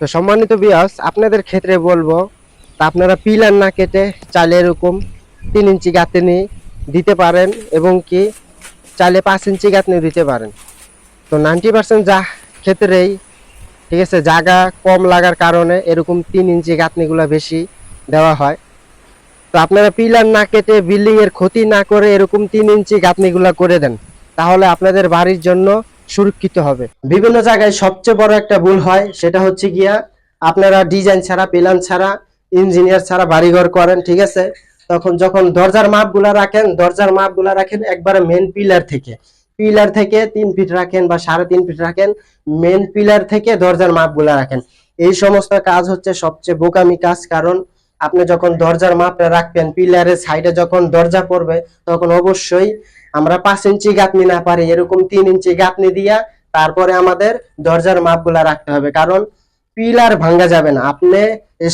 তো সম্মানিত বিয়াস আপনাদের ক্ষেত্রে বলব, তা আপনারা পিলার না কেটে চালে এরকম তিন ইঞ্চি গাঁথনি দিতে পারেন এবং কি চালে পাঁচ ইঞ্চি গাঁথনি দিতে পারেন। তো নাইনটি পার্সেন্ট যা ক্ষেত্রেই, ঠিক আছে, জায়গা কম লাগার কারণে এরকম তিন ইঞ্চি গাঁথনিগুলো বেশি দেওয়া হয়। তো আপনারা পিলার না কেটে বিল্ডিংয়ের ক্ষতি না করে এরকম তিন ইঞ্চি গাঁথনিগুলো করে দেন। তাহলে আপনাদের বাড়ির জন্য সুরক্ষিত হবে। বিভিন্ন জায়গায় সবচেয়ে বড় একটা ভুল হয়, সেটা হচ্ছে গিয়া আপনারা ডিজাইন ছাড়া প্ল্যান ছাড়া, ইঞ্জিনিয়ার ছাড়া বাড়িঘর করেন, ঠিক আছে? তখন যখন দরজার মাপগুলা রাখেন, দরজার মাপগুলা রাখেন একবারে মেন পিলার থেকে। পিলার থেকে তিন ফিট রাখেন বা সাড়ে তিন ফিট রাখেন মেন পিলার থেকে দরজার মাপগুলা রাখেন। এই সমস্ত কাজ হচ্ছে সবচেয়ে বোকামি কাজ, কারণ আপনি যখন দরজার মাপটা রাখবেন পিলারের সাইডে যখন দরজা পড়বে, তখন অবশ্যই আমরা পাঁচ ইঞ্চি গাঁথনি না পারি, এরকম তিন ইঞ্চি গাঁথনি দিয়া তারপরে আমাদের দরজার মাপগুলা রাখতে হবে। কারণ পিলার ভাঙ্গা যাবে না। আপনি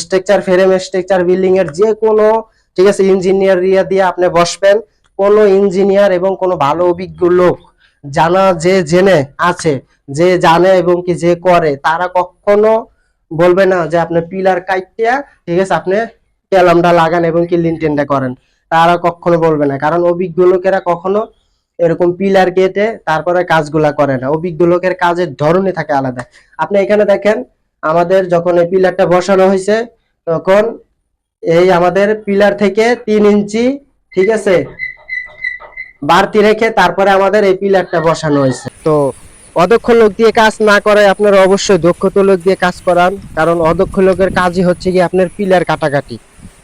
স্ট্রাকচার ফ্রেম স্ট্রাকচার বিল্ডিং এর যে কোনো ঠিক আছে ইঞ্জিনিয়ার ইয়া দিয়ে আপনি বসবেন, কোনো ইঞ্জিনিয়ার এবং কোনো ভালো অভিজ্ঞ লোক জানা, যে জেনে, আছে, যে জানে এবং কি যে করে, তারা কখনো বলবে না যে আপনি পিলার কাইটিয়া, ঠিক আছে, আপনি ক্যালামটা লাগান এবং কি লিনটেনটা করেন। তারা কখনো বলবে না। কারণ অভিজ্ঞ লোকেরা কখনো এরকম পিলার কেটে তারপরে কাজগুলা করে না। অভিজ্ঞ লোকের কাজের ধরনই থাকে আলাদা। আপনি এখানে দেখেন, আমাদের যখন এই পিলারটা বসানো হয়েছে, তখন এই আমাদের পিলার থেকে তিন ইঞ্চি, ঠিক আছে, বাড়তি রেখে তারপরে আমাদের এই পিলারটা বসানো হয়েছে। তো অদক্ষ লোক দিয়ে কাজ না করে আপনার অবশ্যই দক্ষতা লোক দিয়ে কাজ করান। কারণ অদক্ষ লোকের কাজই হচ্ছে কি আপনার পিলার কাটাকাটি।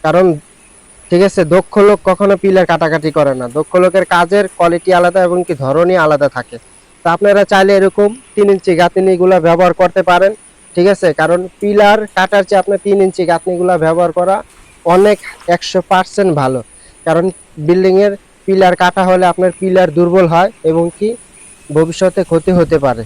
কারণ ঠিক আছে, দক্ষ লোক কখনো পিলার কাটাকাটি করে না। দক্ষ লোকের কাজের কোয়ালিটি আলাদা এবং কি ধরনই আলাদা থাকে। তো আপনারা চাইলে এরকম তিন ইঞ্চি গাঁথনিগুলো ব্যবহার করতে পারেন, ঠিক আছে? কারণ পিলার কাটার চেয়ে আপনার তিন ইঞ্চি গাঁথনিগুলো ব্যবহার করা অনেক একশো পার্সেন্ট ভালো। কারণ বিল্ডিংয়ের পিলার কাটা হলে আপনার পিলার দুর্বল হয় এবং কি ভবিষ্যতে ক্ষতি হতে পারে।